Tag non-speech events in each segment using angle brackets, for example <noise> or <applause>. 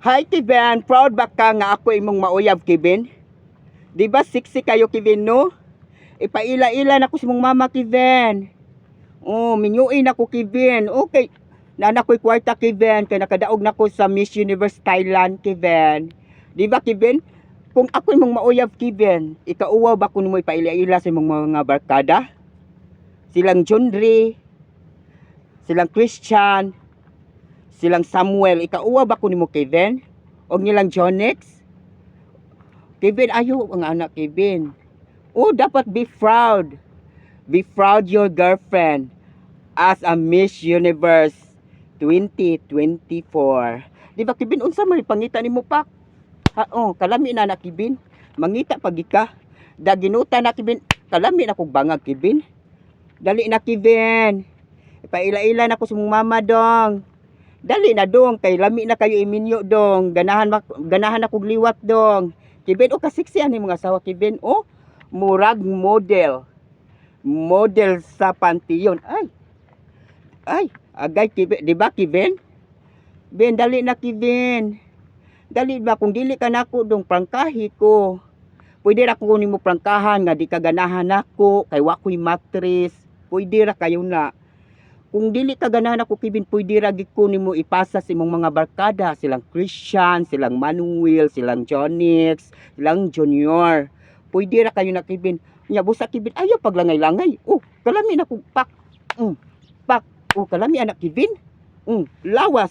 Hi Kevin, proud ba ka nga ako imong mauyab Kevin? Di ba sexy kayo Kevin no? Ipaila-ila na ko sa mong mama Kevin. Oh, minyuin ako Kevin. Okay. Nana ko'y kwarta Kevin kay nakadaog na ko sa Miss Universe Thailand Kevin. Di ba Kevin? Kung ako imong mauyab Kevin, ikauwaw ba kun mo ipaila-ila sa imong mga barkada? Silang Ray, silang Christian, silang Samuel, ikauwa ba ko nimo Kevin? O nilang Jonex? Kevin, ayo ang anak Kevin. Oh, dapat be proud. Be proud your girlfriend as a Miss Universe 2024. Di ba Kevin, unsa man pangita nimo pa? Ha, oh, kalami na na Kevin. Mangita pagi ka. Daginuta na Kevin. Kalami na kog bangag Kevin. Dali na Kevin. Ipaila-ila na ko sa mama dong. Dali na dong, kay lami na kayo iminyo dong. Ganahan ganahan akong liwat dong. Kibin o kasiksi ani mga asawa kibin o murag model. Model sa pantiyon. Ay. Ay, agay kibin, di ba kibin? Ben dali na kibin. Dali ba kung dili ka nako dong prangkahi ko. Pwede ra ko nimo prangkahan nga di ka ganahan nako kay wa ko'y mattress. Pwede ra kayo na kung dili ka ganahan ako kibin pwede ra gid ko nimo ipasa sa imong mga barkada. Silang Christian silang Manuel silang Jonix silang Junior. Pwede ra kayo na kibin nya busa kibin ayaw paglangay-langay. Oh kalami na kog pak. Mm, pak. Oh kalami anak kibin mm, lawas.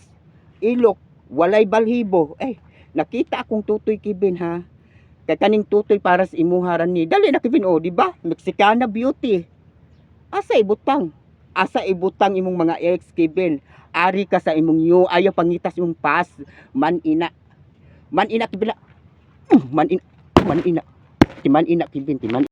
Ilok walay balhibo. Eh nakita akong tutoy kibin ha? Kay kaning tutoy para sa imuharan ni. Dali na kibin oh di ba? Mexicana beauty. Asa ibutang asa ibutang imong mga ex Kevin ari ka sa imong new ayaw pangitas imong pas. Man ina. Man ina Mm, <clears throat> man ina man ina. Ti man ina Kevin ti man